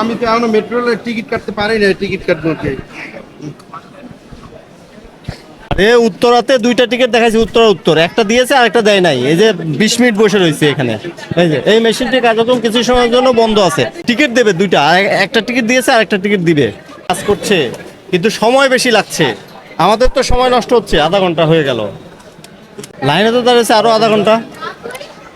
আমি তো এখনও মেট্রো রেলের টিকিট কাটতে পারি না টিকিট কাটবো এ উত্তরাতে দুইটা টিকিট দেখাইছে উত্তরা একটা দিয়েছে আর একটা দেয় নাই। এই যে বিশ মিনিট বসে রয়েছে এখানে। এই যে, এই কার্যক্রম কিছু সময়ের জন্য বন্ধ আছে। টিকিট দেবে দুইটা। একটা টিকিট দিয়েছে আর একটা টিকিট দিবে। কাজ করছে, কিন্তু সময় বেশি লাগছে। আমাদের তো সময় নষ্ট হচ্ছে, আধা ঘণ্টা হয়ে গেল। লাইনে তো দাঁড়িয়েছে আরও আধা ঘণ্টা।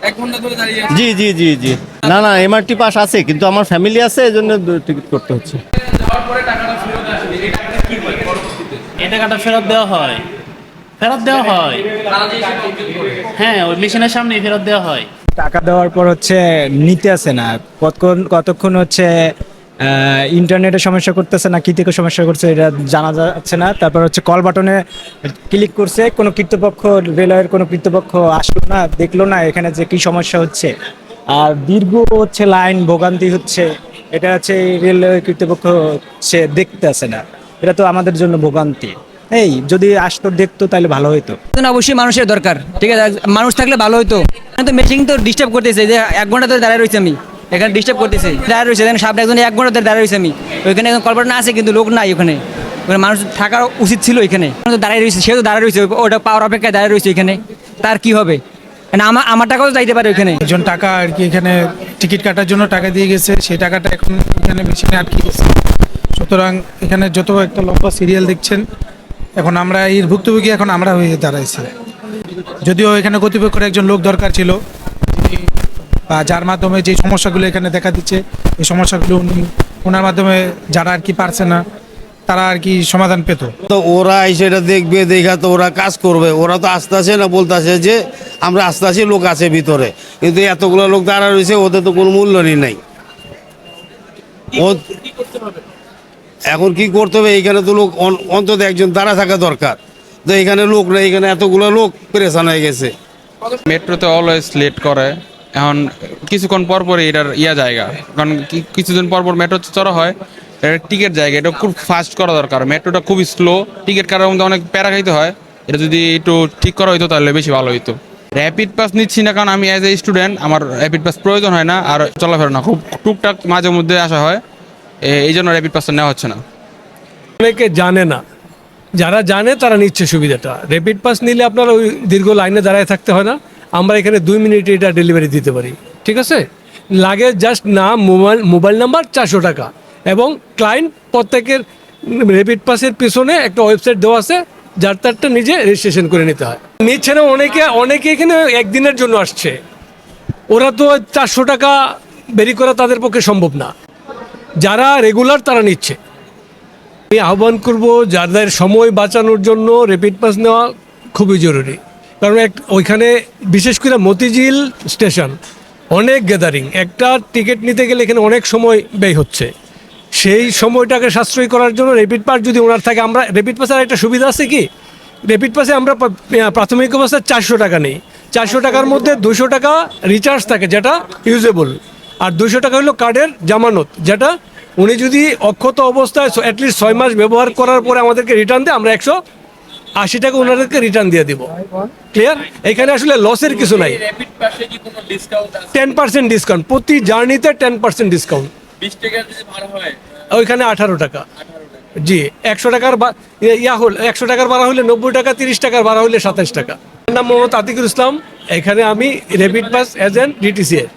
এক ঘণ্টা ধরে দাঁড়িয়ে জি জি জি জি। না না এমআরটি পাস আছে কিন্তু আমার ফ্যামিলি আছে এই জন্য টিকিট করতে হচ্ছে। যাওয়ার পরে টাকাটা ফেরত এই টাকাটা কি হয় পরবর্তীতে? এই টাকাটা ফেরত দেওয়া হয়। ফেরত দেওয়া হয়। হ্যাঁ ওই মেশিনের সামনেই ফেরত দেওয়া হয়। টাকা দেওয়ার পর হচ্ছে নিতে আসে না। কতক্ষণ কতক্ষণ হচ্ছে ইন্টারনেটে সমস্যা করতেছে না, কি থেকে সমস্যা করছে এটা জানা যাচ্ছে না। তারপর হচ্ছে কল বাটনে ক্লিক করছে, কোনো কর্তৃপক্ষ, রেলওয়ের কোনো কর্তৃপক্ষ আসলো না, দেখল না এখানে যে কি সমস্যা হচ্ছে। আর দীর্ঘ হচ্ছে লাইন, ভোগান্তি হচ্ছে, এটা হচ্ছে রেলওয়ে কর্তৃপক্ষ হচ্ছে দেখতে আসে না। এটা তো আমাদের জন্য ভোগান্তি। এই, যদি আসতো, দেখতো, তাহলে ভালো হতো অবশ্যই মানুষের দরকার, ঠিক আছে? মানুষ থাকলে ভালো হতো তো মেশিন তো ডিস্টার্ব করতেছে, যে এক ঘণ্টা ধরে দাঁড়ায় রয়েছে আমি। এখানে ডিস্টার্ব করতেছে। দাঁড়ায় রয়েছে এখানে সামনে একজন এক ঘণ্টা ধরে দাঁড়ায় রয়েছে আমি। ওইখানে একজন কল্পনা আছে, কিন্তু লোক নাই ওখানে। ওখানে মানুষ থাকার উচিত ছিল এখানে তো রয়েছে, সেও তো দাঁড়ায় রয়েছে ওটা পাওয়ার অপেক্ষায় দাঁড়ায় রয়েছে এখানে তার কি হবে? মানে আমার আমার টাকাও যাইতে পারে ওখানে একজন টাকা আর কি এখানে টিকিট কাটার জন্য টাকা দিয়ে গেছে, সেই টাকাটা এখন এখানে মেশিনে আটকে গেছে। সুতরাং এখানে যত একটা লম্বা সিরিয়াল দেখছেন, এখন আমরা এর ভুক্তভোগী এখন আমরা হয়ে দাঁড়াইছি। যদিও এখানে কর্তৃপক্ষের একজন লোক দরকার ছিল যার মাধ্যমে যে সমস্যাগুলো এখানে দেখা দিচ্ছে এই সমস্যাগুলো উনি ওনার মাধ্যমে যারা আর কি পারছে না তারা আর কি সমাধান পেত। তো ওরা সেটা দেখবে দেখা তো ওরা কাজ করবে। ওরা তো আস্তে আসে না বলতেছে যে আমরা আস্তে আসি লোক আছে ভিতরে। কিন্তু এতগুলো লোক দাঁড়া রয়েছে ওদের তো কোনো মূল্যই নাই। ও এখন কি করতে হবে? এইখানে তো লোক অন্তত একজন দাঁড়া থাকা দরকার। তো এখানে লোক নেই এখানে এতগুলো লোক পেরেশান হয়ে গেছে। মেট্রোতে অলওয়েজ লেট করে। এখন কিছুক্ষণ পর পর এটার ইয়া জায়গা। কারণ কিছুদিন পর পর মেট্রো চড়া হয়, এটার টিকিট জায়গা, এটা খুব ফাস্ট করা দরকার। মেট্রোটা খুবই স্লো টিকিট কাটার মধ্যে অনেক প্যারা খাইতে হয়। এটা যদি একটু ঠিক করা হইতো তাহলে বেশি ভালো হইতো। র্যাপিড পাস নিচ্ছি না কারণ আমি অ্যাজ এ স্টুডেন্ট আমার র্যাপিড পাস প্রয়োজন হয় না আর চলাফেরা না। খুব টুকটাক মাঝে মধ্যে আসা হয়। এই জন্য র্যাপিড পাসটা নেওয়া হচ্ছে না। অনেকে জানে না। যারা জানে তারা নিচ্ছে সুবিধাটা। র্যাপিড পাস নিলে আপনার ওই দীর্ঘ লাইনে দাঁড়ায় থাকতে হয় না। আমরা এখানে দুই মিনিটে এটা ডেলিভারি দিতে পারি। ঠিক আছে? লাগে জাস্ট নাম মোবাইল মোবাইল নাম্বার চারশো টাকা। এবং ক্লায়েন্ট প্রত্যেকের রেপিড পাসের পিছনে একটা ওয়েবসাইট দেওয়া আছে, যার তারটা নিজে রেজিস্ট্রেশন করে নিতে হয়। নিচ্ছে না অনেকে অনেকে এখানে একদিনের জন্য আসছে। ওরা তো চারশো টাকা বেরি করা তাদের পক্ষে সম্ভব না। যারা রেগুলার তারা নিচ্ছে। আমি আহ্বান করব যাদের সময় বাঁচানোর জন্য রেপিড পাস নেওয়া খুবই জরুরি। কারণ এক ওইখানে বিশেষ করে মতিঝিল স্টেশন, অনেক গ্যাদারিং একটা টিকিট নিতে গেলে এখানে অনেক সময় ব্যয় হচ্ছে। সেই সময়টাকে সাশ্রয় করার জন্য র্যাপিড পাস যদি ওনার থাকে, আমরা র্যাপিড পাসের একটা সুবিধা আছে কি? র্যাপিড পাসে আমরা প্রাথমিক অবস্থায় চারশো টাকা নেই। চারশো টাকার মধ্যে দুশো টাকা রিচার্জ থাকে, যেটা ইউজেবল আর দুশো টাকা হলো কার্ডের জামানত, যেটা উনি যদি অক্ষত অবস্থায় অ্যাটলিস্ট ছয় মাস ব্যবহার করার পরে আমাদেরকে রিটার্ন দেয়, আমরা একশো আশি টাকা ওনাদেরকে রিটার্ন দিয়ে দিব। ক্লিয়ার এখানে আসলে লসের কিছু নাই। টেন পার্সেন্ট ডিসকাউন্ট প্রতি জার্নিতে টেন পার্সেন্ট ডিসকাউন্ট ওইখানে আঠারো টাকা। জি একশো টাকার বা- ইয়া হল একশো টাকার ভাড়া হলে নব্বই টাকা তিরিশ টাকার ভাড়া হলে সাতাশ টাকা। নাম মোহাম্মদ আতিকুল ইসলাম। এখানে আমি রেপিড পাস এজেন্ট ডিটিসি এর